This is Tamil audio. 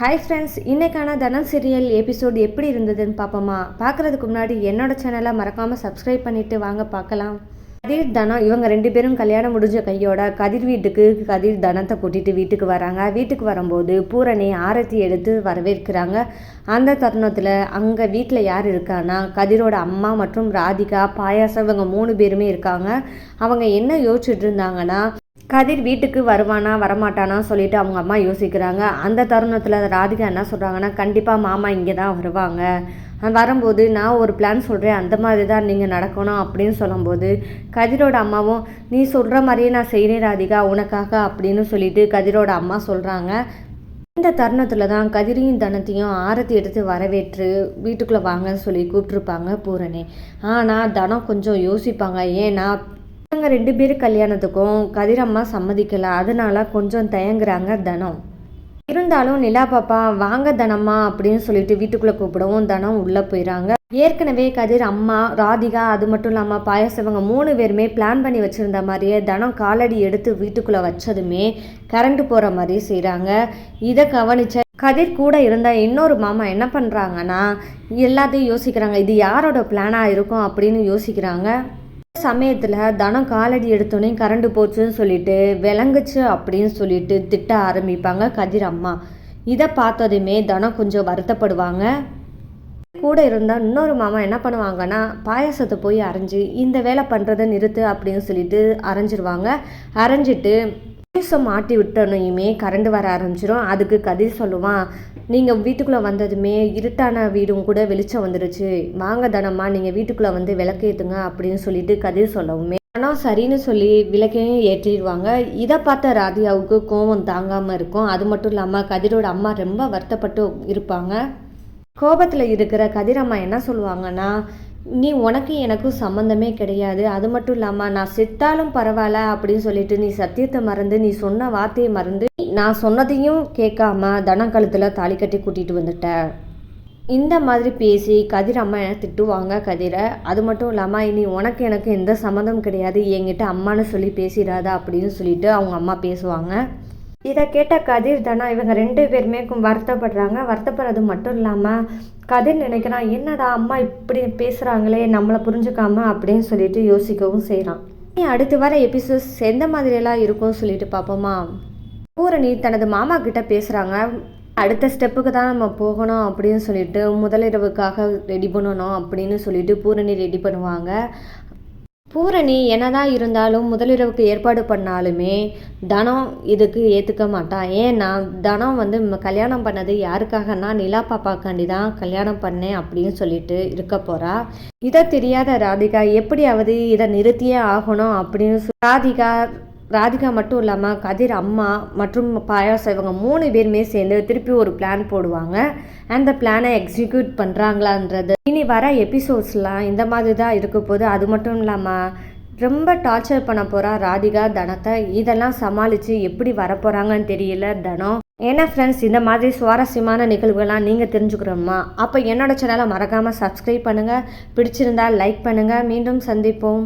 ஹாய் ஃப்ரெண்ட்ஸ் இன்னைக்கான தனம் சீரியல் எபிசோட் எப்படி இருந்ததுன்னு பார்ப்போமா பார்க்குறதுக்கு முன்னாடி என்னோட சேனலை மறக்காமல் சப்ஸ்கிரைப் பண்ணிவிட்டு வாங்க பார்க்கலாம் கதிர் தனம் இவங்க ரெண்டு பேரும் கல்யாணம் முடிஞ்ச கையோட கதிர் வீட்டுக்கு கதிர் தனத்தை கூட்டிகிட்டு வீட்டுக்கு வராங்க. வீட்டுக்கு வரும்போது பூரணி ஆரத்தி எடுத்து வரவேற்கிறாங்க. அந்த தருணத்தில் அங்கே வீட்டில் யார் இருக்கான்னா கதிரோட அம்மா மற்றும் ராதிகா பாயாசம் இவங்க மூணு பேருமே இருக்காங்க. அவங்க என்ன யோசிச்சுட்டு இருந்தாங்கன்னா கதிர் வீட்டுக்கு வருவானா வரமாட்டானா சொல்லிட்டு அவங்க அம்மா யோசிக்கிறாங்க. அந்த தருணத்தில் ராதிகா என்ன சொல்கிறாங்கன்னா கண்டிப்பாக மாமா இங்கே தான் வருவாங்க. வரும்போது நான் ஒரு பிளான் சொல்கிறேன் அந்த மாதிரி தான் நீங்கள் நடக்கணும் அப்படின்னு சொல்லும்போது கதிரோட அம்மாவும் நீ சொல்கிற மாதிரியே நான் செய்கிறேன் ராதிகா. உனக்காக அப்படின்னு சொல்லிட்டு கதிரோட அம்மா சொல்கிறாங்க இந்த தருணத்தில் தான் கதிரையும் தனத்தையும் ஆரத்தி எடுத்து வரவேற்று வீட்டுக்குள்ளே வாங்கன்னு சொல்லி கூப்பிட்ருப்பாங்க பூரணி. ஆனால் தனம் கொஞ்சம் யோசிப்பாங்க. ஏன்னா இவங்க ரெண்டு பேரும் கல்யாணத்துக்கும் கதிரம்மா சம்மதிக்கல. அதனால கொஞ்சம் தயங்குறாங்க தனம். இருந்தாலும் நிலா பாப்பா வாங்க தனம்மா அப்படின்னு சொல்லிட்டு வீட்டுக்குள்ளே கூப்பிடவும் தனம் உள்ளே போயிறாங்க. ஏற்கனவே கதிர் அம்மா ராதிகா அது மட்டும் இல்லாமல் பாயாசம் இவங்க மூணு பேருமே பிளான் பண்ணி வச்சுருந்த மாதிரியே தனம் காலடி எடுத்து வீட்டுக்குள்ளே வச்சதுமே கரண்ட் போகிற மாதிரி செய்கிறாங்க இதை கவனிச்ச கதிர் கூட இருந்த இன்னொரு மாமா என்ன பண்ணுறாங்கன்னா எல்லாத்தையும் யோசிக்கிறாங்க. இது யாரோட பிளானாக இருக்கும் அப்படின்னு யோசிக்கிறாங்க. சமயத்தில் தனம் காலடி எடுத்தோடனே கரண்ட் போச்சுன்னு சொல்லிட்டு விளங்குச்சு அப்படின்னு சொல்லிட்டு திட்ட ஆரம்பிப்பாங்க கதிர் அம்மா. இதை பார்த்ததுமே தனம் கொஞ்சம் வருத்தப்படுவாங்க. கூட இருந்தால் இன்னொரு மாமா என்ன பண்ணுவாங்கன்னா பாயாசத்தை போய் அரைஞ்சு இந்த வேலை பண்ணுறதை நிறுத்து அப்படின்னு சொல்லிட்டு அரைஞ்சிருவாங்க. அரைஞ்சிட்டு பாயசம் மாட்டி விட்டனையுமே கரண்ட் வர ஆரம்பிச்சிடும் அதுக்கு கதிர் சொல்லுவான் நீங்கள் வீட்டுக்குள்ளே வந்ததுமே இருட்டான வீடும் கூட வெளிச்சம் வந்துடுச்சு வாங்க தனம்மா நீங்கள் வீட்டுக்குள்ளே வந்து விளக்கேற்றுங்க அப்படின்னு சொல்லிட்டு கதிர் சொல்லவுமே ஆனால் சரின்னு சொல்லி விளக்கையும் ஏற்றிடுவாங்க. இதை பார்த்த ராதியாவுக்கு கோபம் தாங்காமல் இருக்கும். அது மட்டும் இல்லாமல் கதிரோட அம்மா ரொம்ப வருத்தப்பட்டு இருப்பாங்க. கோபத்தில் இருக்கிற கதிரம்மா என்ன சொல்லுவாங்கன்னா நீ உனக்கு எனக்கும் சம்மந்தமே கிடையாது. அது மட்டும் இல்லாமல் நான் செத்தாலும் பரவாயில்ல அப்படின்னு சொல்லிட்டு நீ சத்தியத்தை மறந்து நீ சொன்ன வார்த்தையை மறந்து நான் சொன்னதையும் கேட்காம தனக்கழுத்தில் தாலி கட்டி கூட்டிகிட்டு வந்துட்ட. இந்த மாதிரி பேசி கதிர் அம்மா என திட்டுவாங்க கதிரை. அது மட்டும் இல்லாமல் இனி உனக்கு எனக்கு எந்த சம்மந்தம் கிடையாது. என்கிட்ட அம்மான்னு சொல்லி பேசிடாத அப்படின்னு சொல்லிட்டு அவங்க அம்மா பேசுவாங்க. இதை கேட்ட கதிர் தானா இவங்க ரெண்டு பேருமே வருத்தப்படுறாங்க. வருத்தப்படுறது மட்டும் இல்லாமல் கதிர் நினைக்கிறான் என்னடா அம்மா இப்படி பேசுகிறாங்களே நம்மளை புரிஞ்சுக்காம அப்படின்னு சொல்லிட்டு யோசிக்கவும் செய்கிறான் நீ அடுத்து வர எபிசோட்ஸ் எந்த மாதிரியெல்லாம் இருக்கும்னு சொல்லிட்டு பார்ப்போமா பூரணி தனது மாமா கிட்ட பேசுகிறாங்க அடுத்த ஸ்டெப்புக்கு தான் நம்ம போகணும் அப்படின்னு சொல்லிட்டு முதலிரவுக்காக ரெடி பண்ணணும் அப்படின்னு சொல்லிட்டு பூரணி ரெடி பண்ணுவாங்க. பூரணி என்னதான் இருந்தாலும் முதலிரவுக்கு ஏற்பாடு பண்ணாலுமே தனம் இதுக்கு ஏற்றுக்க மாட்டான் ஏன்னா தனம் வந்து கல்யாணம் பண்ணது யாருக்காகனா நிலா பாப்பாக்காண்டி தான் கல்யாணம் பண்ணேன் அப்படின்னு சொல்லிட்டு இருக்க போறா. இதை தெரியாத ராதிகா எப்படியாவது இதை நிறுத்தியே ஆகணும் அப்படின்னு ராதிகா ராதிகா மட்டும் இல்லாமல் கதிர் அம்மா மற்றும் பாயாசம் இவங்க மூணு பேருமே சேர்ந்து திருப்பி ஒரு பிளான் போடுவாங்க. அந்த பிளானை எக்ஸிக்யூட் பண்ணுறாங்களான்றது இனி வர எபிசோட்ஸ்லாம் இந்த மாதிரி தான் இருக்க போது அது மட்டும் இல்லாமல் ரொம்ப டார்ச்சர் பண்ண போகிறா ராதிகா தனத்தை. இதெல்லாம் சமாளித்து எப்படி வரப்போகிறாங்கன்னு தெரியல தனம். ஏன்னா ஃப்ரெண்ட்ஸ் இந்த மாதிரி சுவாரஸ்யமான நிகழ்வுகள்லாம் நீங்கள் தெரிஞ்சுக்கிறோமா? அப்போ என்னோட சேனலை மறக்காமல் சப்ஸ்கிரைப் பண்ணுங்கள் பிடிச்சிருந்தா லைக் பண்ணுங்கள் மீண்டும் சந்திப்போம்.